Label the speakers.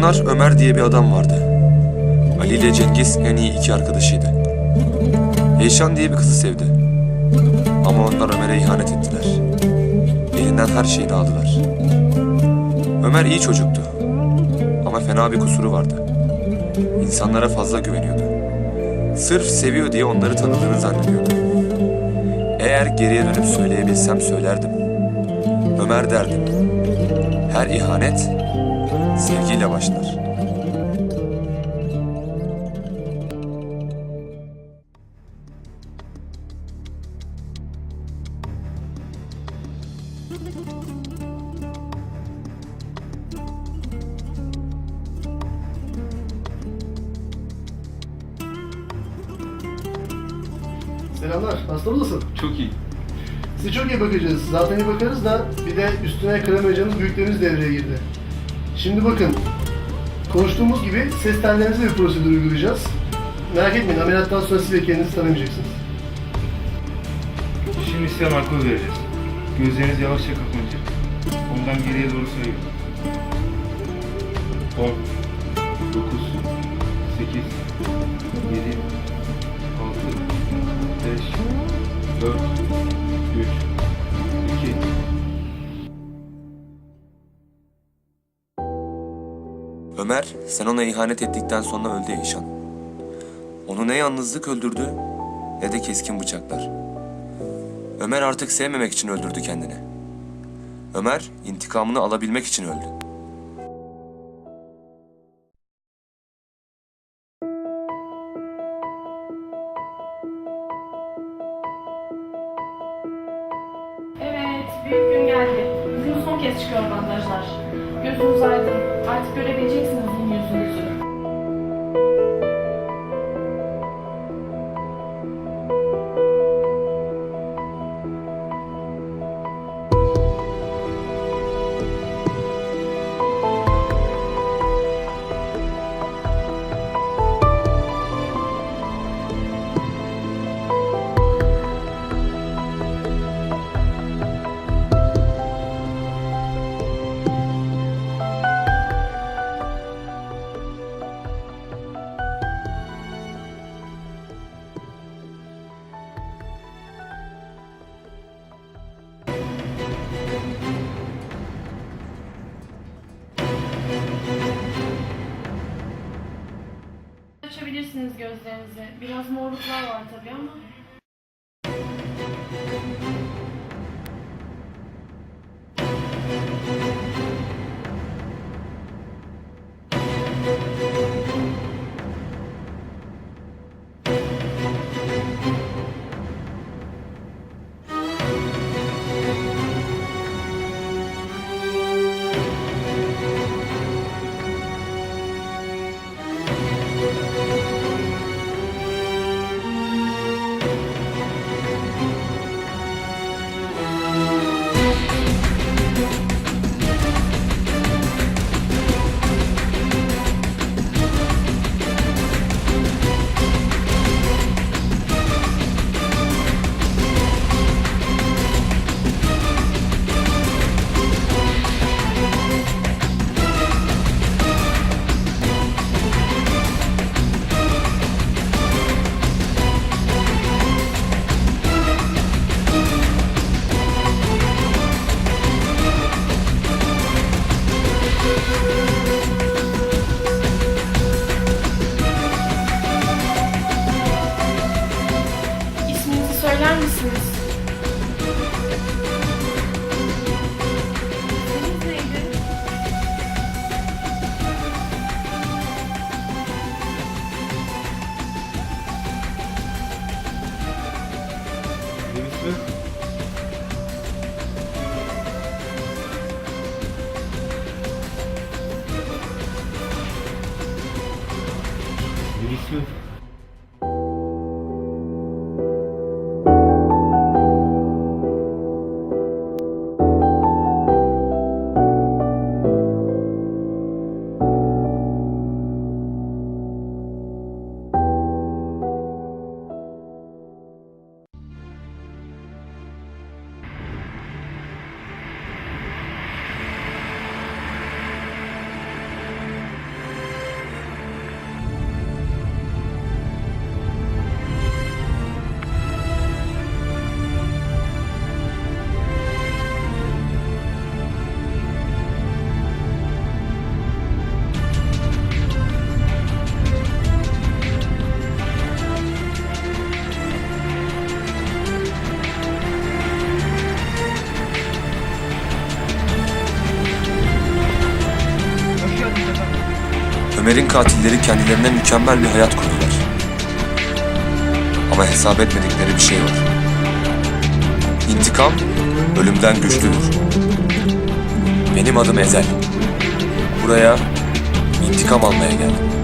Speaker 1: zamanlar Ömer diye bir adam vardı. Ali ile Cengiz en iyi iki arkadaşıydı. Eyşan diye bir kızı sevdi. Ama onlar Ömer'e ihanet ettiler. Elinden her şeyini aldılar. Ömer iyi çocuktu. Ama fena bir kusuru vardı. İnsanlara fazla güveniyordu. Sırf seviyor diye onları tanıdığını zannediyordu. Eğer geriye dönüp söyleyebilsem söylerdim. Ömer derdim. Her ihanet sevgiyle başlar.
Speaker 2: Selamlar, hasta mısın?
Speaker 3: Çok iyi.
Speaker 2: Size çok iyi bakacağız. Zaten iyi bakarız da bir de üstüne kremacımız büyüklerimiz devreye girdi. Şimdi bakın, konuştuğumuz gibi ses tellerinize bir prosedür uygulayacağız. Merak etmeyin, ameliyattan sonra siz de kendinizi tanımayacaksınız.
Speaker 3: Şimdi size markol vereceğiz. Gözleriniz yavaşça kapanacak. Ondan geriye doğru sayıyorum. 10 9 8 7 6 5 4 3 2
Speaker 1: Ömer, sen ona ihanet ettikten sonra öldü Eyşan. Onu ne yalnızlık öldürdü ne de keskin bıçaklar. Ömer artık sevmemek için öldürdü kendini. Ömer intikamını alabilmek için öldü.
Speaker 4: Evet, büyük gün geldi. Bugün son kez çıkıyor bandajlar. Gözünüz aydın. Artık görebileceksiniz yüzünüzü. Açabilirsiniz gözlerinizi. Biraz morluklar var tabii ama.
Speaker 1: Ömer'in katilleri kendilerine mükemmel bir hayat kurdular. Ama hesap etmedikleri bir şey var. İntikam ölümden güçlüdür. Benim adım Ezel. Buraya intikam almaya geldim.